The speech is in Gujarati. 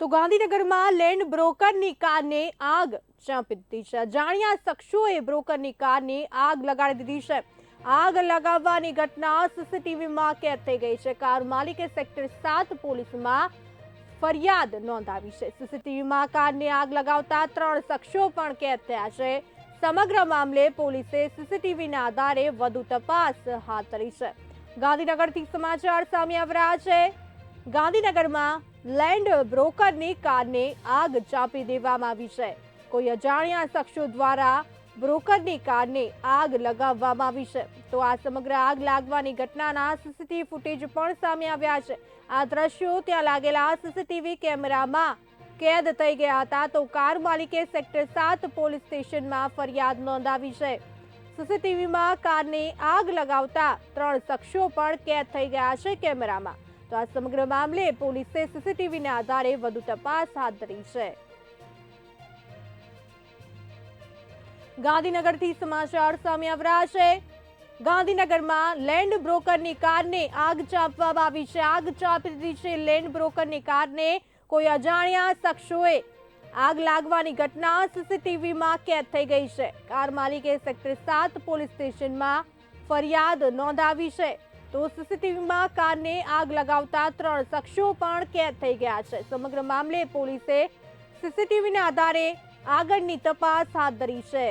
તો ગાંધીનગરમાં લેન્ડ બ્રોકરની કારને આગ ચાંપી દીધી છે. જાણ્યા શખ્સોએ બ્રોકરની કારને આગ લગાડી દીધી છે. આગ લગાવવાની ઘટના સીસીટીવીમાં કેદ થઈ ગઈ છે. કાર માલિકે સેક્ટર સાત પોલીસમાં ફરિયાદ નોંધાવી છે. સીસીટીવીમાં કારને આગ લગાવતા ત્રણ શખ્સો પણ કેદ થયા છે. સમગ્ર મામલે પોલીસે સીસીટીવીના આધારે વધુ તપાસ હાથ ધરી છે. ગાંધીનગરથી સમાચાર સામે આવ્યા છે. ગાંધીનગરમાં લેન્ડ બ્રોકરની કારને આગ ચાંપી દેવામાં આવી છે. કોઈ અજાણ્યા શખ્સો દ્વારા બ્રોકરની કારને આગ લગાવવામાં આવી છે. તો આ સમગ્ર આગ લાગવાની ઘટનાના સીસીટીવી ફૂટેજ પણ સામે આવ્યા છે. આ દ્રશ્યો ત્યાં લાગેલા સીસીટીવી કેમેરામાં કેદ થઈ ગયા હતા. તો કાર માલિકે સેક્ટર સાત પોલીસ સ્ટેશનમાં ફરિયાદ નોંધાવી છે. સીસીટીવીમાં કારને આગ લગાવતા ત્રણ શખ્સો પણ કેદ થઈ ગયા છે કેમેરામાં. તો આ સમગ્ર મામલે પોલીસે સીસીટીવીના આધારે વધુ તપાસ હાથ ધરી છે. ગાંધીનગરથી સમાચાર સામે આવ્યા છે. ગાંધીનગરમાં લેન્ડ બ્રોકરની કારને આગ ચાંપવામાં આવી છે. આગ ચાંપી દીધી છે લેન્ડ બ્રોકરની કારને. કોઈ અજાણ્યા શખ્સોએ આગ લાગવાની ઘટના સીસીટીવીમાં કેદ થઈ ગઈ છે. કાર માલિકે સેક્ટર સાત પોલીસ સ્ટેશનમાં ફરિયાદ નોંધાવી છે. તો સીસીટીવીમાં કારને આગ લગાવતા ત્રણ શખ્સો પણ કેદ થઈ ગયા છે. સમગ્ર મામલે પોલીસે સીસીટીવીના આધારે આગળની તપાસ હાથ ધરી છે.